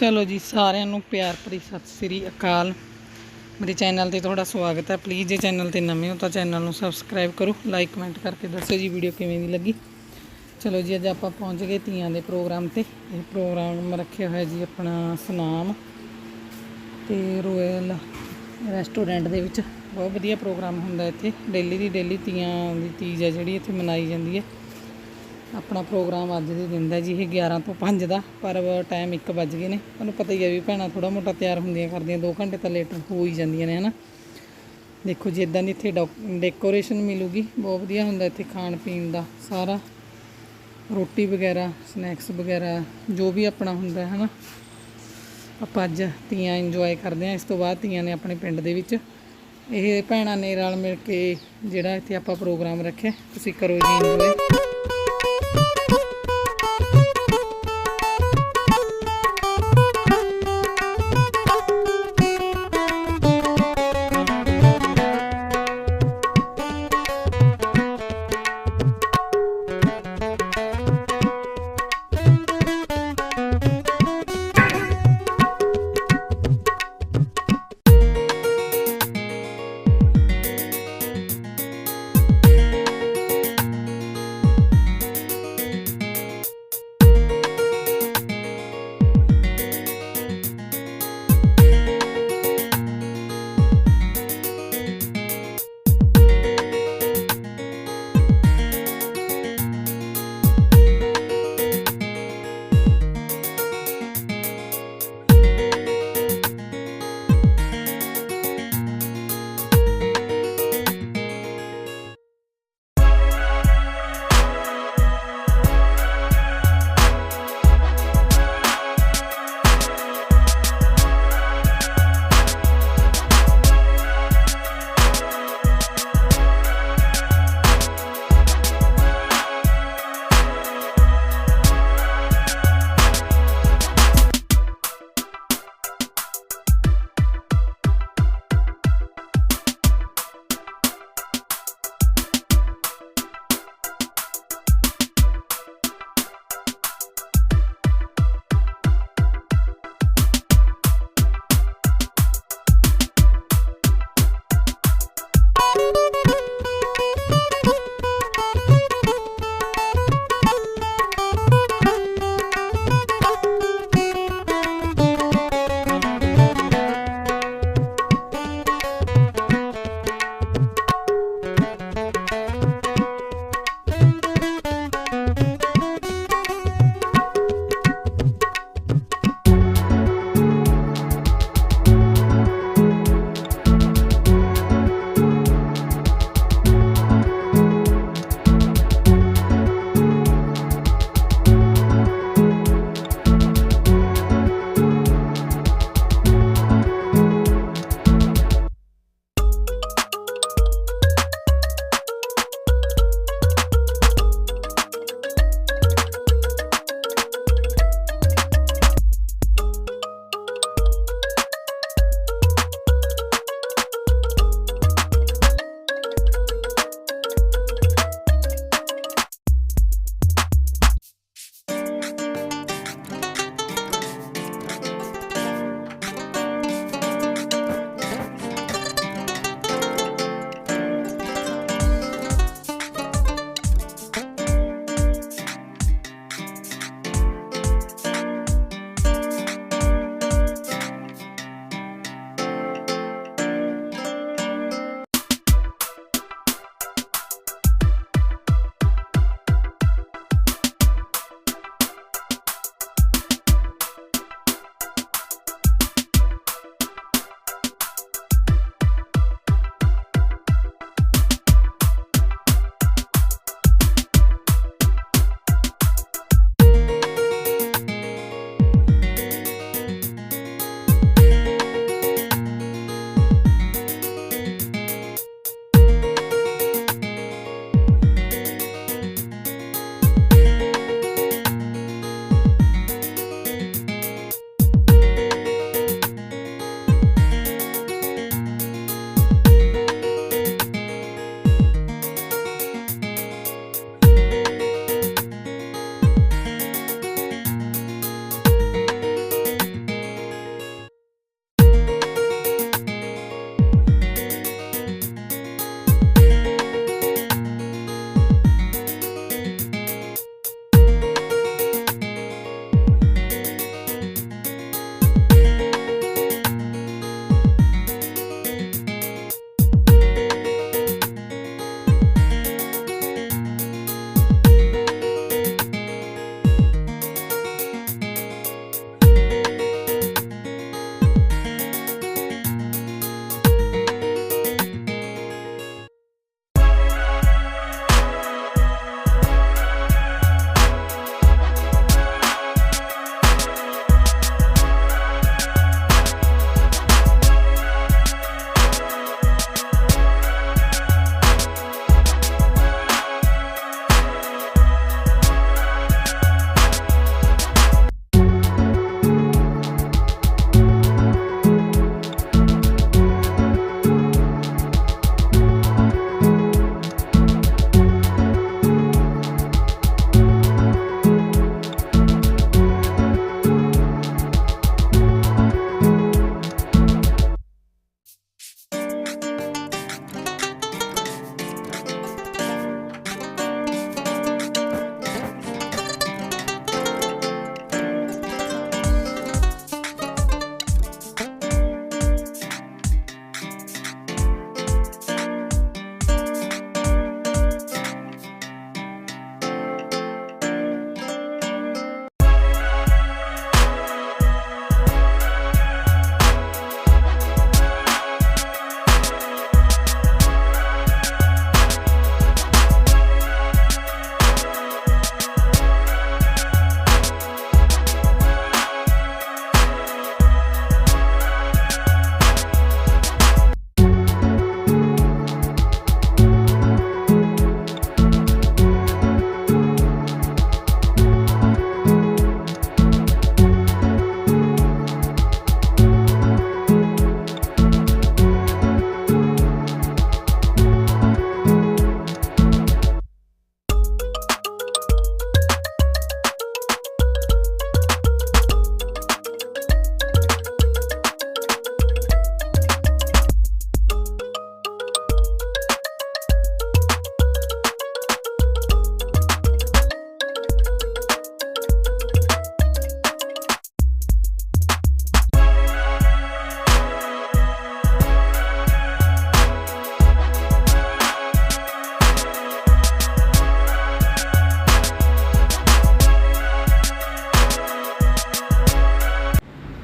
ਚਲੋ ਜੀ, ਸਾਰਿਆਂ ਨੂੰ ਪਿਆਰ ਭਰੀ ਸਤਿ ਸ੍ਰੀ ਅਕਾਲ। ਮੇਰੇ ਚੈਨਲ ਤੇ ਤੁਹਾਡਾ ਸਵਾਗਤ ਹੈ। ਪਲੀਜ਼ ਜੇ ਚੈਨਲ ਤੇ ਨਵੇਂ ਹੋ ਤਾਂ ਚੈਨਲ ਨੂੰ ਸਬਸਕ੍ਰਾਈਬ ਕਰੋ। ਲਾਈਕ ਕਮੈਂਟ ਕਰਕੇ ਦੱਸੋ ਜੀ ਵੀਡੀਓ ਕਿਵੇਂ ਦੀ ਲੱਗੀ। ਚਲੋ ਜੀ, ਅੱਜ ਆਪਾਂ ਪਹੁੰਚ ਗਏ ਤੀਆਂ ਦੇ ਪ੍ਰੋਗਰਾਮ ਤੇ। ਇਹ ਪ੍ਰੋਗਰਾਮ ਰੱਖਿਆ ਹੋਇਆ ਜੀ ਆਪਣਾ ਸਨਾਮ ਤੇ ਰੋਇਲ ਰੈਸਟੋਰੈਂਟ ਦੇ ਵਿੱਚ। ਬਹੁਤ ਵਧੀਆ ਪ੍ਰੋਗਰਾਮ ਹੁੰਦਾ ਇੱਥੇ। ਡੇਲੀ ਦੀ ਡੇਲੀ ਤੀਆਂ ਦੀ ਤੀਜ ਹੈ ਜਿਹੜੀ ਇੱਥੇ ਮਨਾਈ ਜਾਂਦੀ ਹੈ। ਆਪਣਾ ਪ੍ਰੋਗਰਾਮ ਅੱਜ ਦੇ ਦਿਨ ਦਾ ਜੀ, ਇਹ 11 ਤੋਂ 5 ਦਾ, ਪਰ ਟਾਈਮ 1 ਵੱਜ ਗਏ ਨੇ। ਤੁਹਾਨੂੰ ਪਤਾ ਹੀ ਹੈ ਵੀ ਭੈਣਾਂ ਥੋੜਾ ਮੋਟਾ ਤਿਆਰ ਹੁੰਦੀਆਂ ਕਰਦੀਆਂ 2 ਘੰਟੇ ਤਾਂ ਲੇਟ ਹੋ ਹੀ ਜਾਂਦੀਆਂ ਨੇ, ਹਨਾ। ਦੇਖੋ ਜੀ ਇਦਾਂ ਦੀ ਇੱਥੇ ਡੈਕੋਰੇਸ਼ਨ ਮਿਲੂਗੀ, ਬਹੁਤ ਵਧੀਆ ਹੁੰਦਾ ਇੱਥੇ ਖਾਣ ਪੀਣ ਦਾ ਸਾਰਾ। ਰੋਟੀ ਵਗੈਰਾ ਸਨੈਕਸ ਵਗੈਰਾ, ਜੋ ਵੀ ਆਪਣਾ ਹੁੰਦਾ ਹੈ ਹਨਾ। ਆਪਾਂ ਅੱਜ ਤੀਆਂ ਇੰਜੋਏ ਕਰਦੇ ਹਾਂ, ਇਸ ਤੋਂ ਬਾਅਦ ਤੀਆਂ ਨੇ ਆਪਣੇ ਪਿੰਡ ਦੇ ਵਿੱਚ। ਇਹ ਭੈਣਾਂ ਨੇ ਰਲ ਮਿਲ ਕੇ ਜਿਹੜਾ ਇੱਥੇ ਆਪਾਂ ਪ੍ਰੋਗਰਾਮ ਰੱਖਿਆ, ਤੁਸੀਂ ਕਰੋ ਜੀ ਇੰਜੋਏ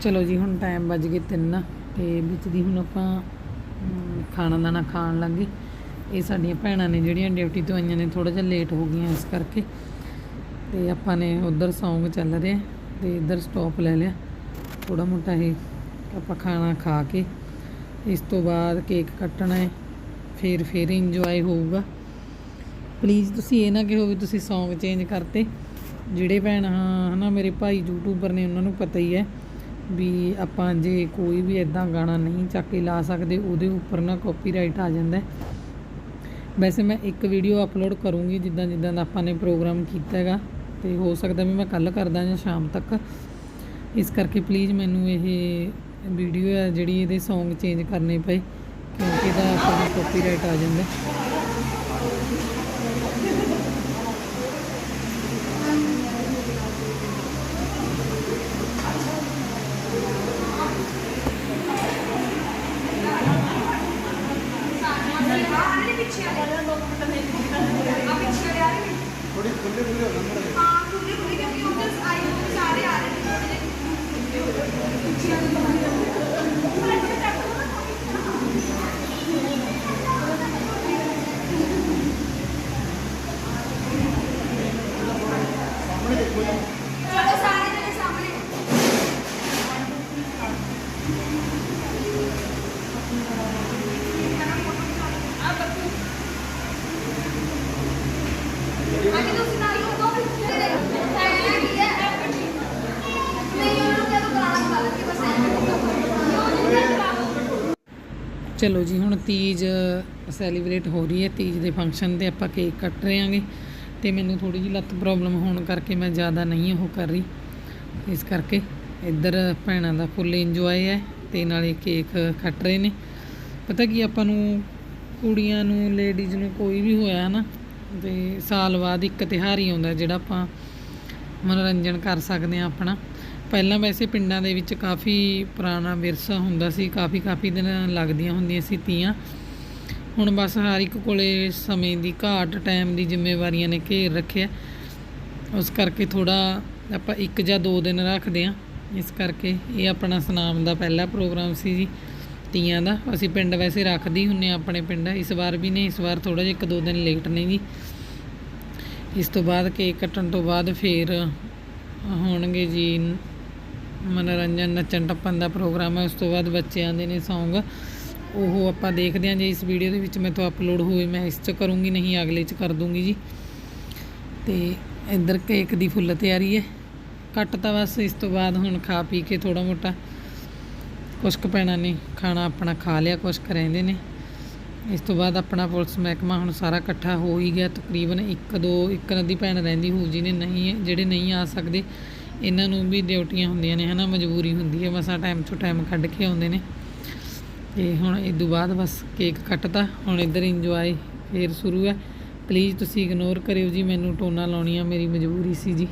ਚਲੋ ਜੀ, ਹੁਣ ਟਾਈਮ ਵੱਜ ਗਏ 3 ਤੇ ਵਿੱਚ ਦੀ ਹੁਣ ਆਪਾਂ ਖਾਣਾ ਦਾਣਾ ਖਾਣ ਲੱਗੇ ਇਹ ਸਾਡੀਆਂ ਭੈਣਾਂ ਨੇ ਜਿਹੜੀਆਂ ਡਿਊਟੀ ਤੋਂ ਆਈਆਂ ਨੇ ਥੋੜਾ ਜਿਹਾ ਲੇਟ ਹੋ ਗਈਆਂ ਇਸ ਕਰਕੇ। ਤੇ ਆਪਾਂ ਨੇ ਉਧਰ ਸੌਂਗ ਚੱਲ ਰਿਹਾ ਤੇ ਇੱਧਰ ਸਟਾਪ ਲੈ ਲਿਆ। ਥੋੜਾ ਮੋਟਾ ਇਹ ਆਪਾਂ ਖਾਣਾ ਖਾ ਕੇ, ਇਸ ਤੋਂ ਬਾਅਦ ਕੇਕ ਕੱਟਣਾ ਹੈ, ਫਿਰ ਫਿਰ ਇੰਜੋਏ ਹੋਊਗਾ। ਪਲੀਜ਼ ਤੁਸੀਂ ਇਹ ਨਾ ਕਿਹੋ ਵੀ ਤੁਸੀਂ ਸੌਂਗ ਚੇਂਜ ਕਰਤੇ। ਜਿਹੜੇ ਭੈਣ, ਹਾਂ, ਹਨਾ, ਮੇਰੇ ਭਾਈ ਯੂਟਿਊਬਰ ਨੇ, ਉਹਨਾਂ ਨੂੰ ਪਤਾ ਹੀ ਹੈ। ਵੀ ਆਪਾਂ ਜੇ ਕੋਈ ਵੀ ਇਦਾਂ ਗਾਣਾ ਨਹੀਂ ਚੱਕ ਕੇ ਲਾ ਸਕਦੇ, ਉਹਦੇ ਉੱਪਰ ਨਾ ਕਾਪੀਰਾਈਟ ਆ ਜਾਂਦਾ ਵੈਸੇ ਮੈਂ ਇੱਕ ਵੀਡੀਓ ਅਪਲੋਡ ਕਰੂੰਗੀ, ਜਿੱਦਾਂ ਜਿੱਦਾਂ ਦਾ ਆਪਾਂ ਨੇ ਪ੍ਰੋਗਰਾਮ ਕੀਤਾ ਹੈਗਾ, ਤੇ ਹੋ ਸਕਦਾ ਵੀ ਮੈਂ ਕੱਲ ਕਰਦਾ ਜਾਂ ਸ਼ਾਮ ਤੱਕ। ਇਸ ਕਰਕੇ ਪਲੀਜ਼ ਮੈਨੂੰ ਇਹ ਵੀਡੀਓ ਹੈ ਜਿਹੜੀ ਇਹਦੇ Song ਚੇਂਜ ਕਰਨੇ ਪਏ, ਕਿਉਂਕਿ ਇਹਦਾ ਆਪਾਂ ਨੂੰ ਕਾਪੀਰਾਈਟ ਆ ਜਾਂਦਾ ਹੈ। ਚਲੋ ਸਾਰੇ ਜਣੇ ਸਾਹਮਣੇ ਅਗੇ ਤੁਸੀਂ ਨਾਲ ਹੀ ਦੋ ਪਿੱਛੇ ਸਾਈਡ ਕੀ ਹੈ ਨਹੀਂ ਉਹਨੂੰ ਕਿਹਾ ਤੂੰ ਗਾਣਾ ਗਾ ਲੈ ਬਸ ਐਂ ਚਲੋ ਜੀ, ਹੁਣ ਤੀਜ ਸੈਲੀਬ੍ਰੇਟ ਹੋ ਰਹੀ ਹੈ। ਤੀਜ ਦੇ ਫੰਕਸ਼ਨ ਤੇ ਆਪਾਂ ਕੇਕ ਕੱਟ ਰਹੇ ਹਾਂਗੇ ਤੇ ਮੈਨੂੰ ਥੋੜੀ ਜਿਹੀ ਲੱਤ ਪ੍ਰੋਬਲਮ ਹੋਣ ਕਰਕੇ ਮੈਂ ਜ਼ਿਆਦਾ ਨਹੀਂ ਉਹ ਕਰ ਰਹੀ। ਇਸ ਕਰਕੇ ਇੱਧਰ ਭੈਣਾਂ ਦਾ ਫੁੱਲ ਇੰਜੋਏ ਹੈ ਤੇ ਨਾਲੇ ਕੇਕ ਕੱਟ ਰਹੇ ਨੇ। ਪਤਾ ਕੀ ਆਪਾਂ ਨੂੰ, ਕੁੜੀਆਂ ਨੂੰ ਲੇਡੀਜ਼ ਨੂੰ ਕੋਈ ਵੀ ਹੋਇਆ ਹੈ ਨਾ, ਤੇ ਸਾਲ ਬਾਅਦ ਇੱਕ ਤਿਉਹਾਰ ਹੀ ਆਉਂਦਾ ਜਿਹੜਾ ਆਪਾਂ ਮਨੋਰੰਜਨ ਕਰ ਸਕਦੇ ਹਾਂ ਆਪਣਾ। ਪਹਿਲਾਂ ਵੈਸੇ ਪਿੰਡਾਂ ਦੇ ਵਿੱਚ ਕਾਫੀ ਪੁਰਾਣਾ ਵਿਰਸਾ ਹੁੰਦਾ ਸੀ, ਕਾਫੀ ਕਾਫੀ ਦਿਨ ਲੱਗਦੀਆਂ ਹੁੰਦੀਆਂ ਸੀ ਤੀਆਂ। ਹੁਣ ਬਸ ਹਰ ਇੱਕ ਕੋਲੇ ਸਮੇਂ ਦੀ ਘਾਟ ਟਾਈਮ ਦੀ ਜ਼ਿੰਮੇਵਾਰੀਆਂ ਨੇ ਘੇਰ ਰੱਖਿਆ। ਉਸ ਕਰਕੇ ਥੋੜਾ ਆਪਾਂ ਇੱਕ ਜਾਂ ਦੋ ਦਿਨ ਰੱਖਦੇ ਹਾਂ। ਇਸ ਕਰਕੇ ਇਹ ਆਪਣਾ ਸਨਾਮ ਦਾ ਪਹਿਲਾ ਪ੍ਰੋਗਰਾਮ ਸੀ ਜੀ, ਤੀਆਂ ਦਾ। ਅਸੀਂ ਪਿੰਡ ਵੈਸੇ ਰੱਖਦੇ ਹੀ ਹੁੰਨੇ ਹਾਂ ਆਪਣੇ ਪਿੰਡ। ਇਸ ਵਾਰ ਵੀ ਨਹੀਂ, ਇਸ ਵਾਰ ਥੋੜਾ ਜਿਹਾ ਇੱਕ ਦੋ ਦਿਨ ਲੇਟ ਨੇ ਜੀ। ਇਸ ਤੋਂ ਬਾਅਦ ਕੇਕ ਕੱਟਣ ਤੋਂ ਬਾਅਦ ਫੇਰ ਹੋਣਗੇ ਜੀ ਮਨੋਰੰਜਨ, ਨੱਚਣ, ਟੱਪਣ ਦਾ ਪ੍ਰੋਗਰਾਮ ਹੈ, ਉਸ ਤੋਂ ਬਾਅਦ ਬੱਚਿਆਂ ਦੇ ਨੇ ਸੌਂਗ ਉਹ ਆਪਾਂ ਦੇਖਦੇ ਹਾਂ ਜੇ, ਇਸ ਵੀਡੀਓ ਦੇ ਵਿੱਚ ਮੈਂ ਤੋਂ ਅਪਲੋਡ ਹੋਏ, ਮੈਂ ਇਸ 'ਚ ਕਰੂੰਗੀ, ਨਹੀਂ ਅਗਲੇ 'ਚ ਕਰ ਦੂੰਗੀ ਜੀ। ਤੇ ਇੱਧਰ ਕੇਕ ਦੀ ਫੁੱਲ ਤਿਆਰੀ ਹੈ। ਕੱਟ ਤਾਂ ਬਸ ਇਸ ਤੋਂ ਬਾਅਦ ਹੁਣ ਖਾ ਪੀ ਕੇ ਥੋੜਾ ਮੋਟਾ ਕੁਛ ਕੁ ਭੈਣਾਂ ਨੇ ਖਾਣਾ ਆਪਣਾ ਖਾ ਲਿਆ ਕੁਛ ਕੁ ਰਹਿੰਦੇ ਨੇ। ਇਸ ਤੋਂ ਬਾਅਦ ਆਪਣਾ ਪੁਲਿਸ ਮਹਿਕਮਾ ਹੁਣ ਸਾਰਾ ਇਕੱਠਾ ਹੋ ਹੀ ਗਿਆ, ਤਕਰੀਬਨ ਇੱਕ, ਦੋ, ਇੱਕ ਨਦੀ ਭੈਣ ਰਹਿੰਦੀ ਹੋਊ ਜਿਹਨੇ ਨਹੀਂ, ਜਿਹੜੇ ਨਹੀਂ ਆ ਸਕਦੇ ਇਹਨਾਂ ਨੂੰ ਵੀ ਡਿਊਟੀਆਂ ਹੁੰਦੀਆਂ ਨੇ, ਹਨਾ, ਮਜਬੂਰੀ ਹੁੰਦੀ ਹੈ, ਬਸ ਆ ਟਾਈਮ ਤੋਂ ਟਾਈਮ ਕੱਢ ਕੇ ਆਉਂਦੇ ਨੇ। ਤੇ ਹੁਣ ਇਹ ਤੋਂ ਬਾਅਦ ਬਸ ਕੇਕ ਕੱਟਤਾ, ਹੁਣ ਇੱਧਰ ਇੰਜੋਏ ਫੇਰ ਸ਼ੁਰੂ ਹੈ। ਪਲੀਜ਼ ਤੁਸੀਂ ਇਗਨੋਰ ਕਰਿਓ ਜੀ, ਮੈਨੂੰ ਟੋਨਾ ਲਾਉਣੀਆਂ, ਮੇਰੀ ਮਜਬੂਰੀ ਸੀ ਜੀ।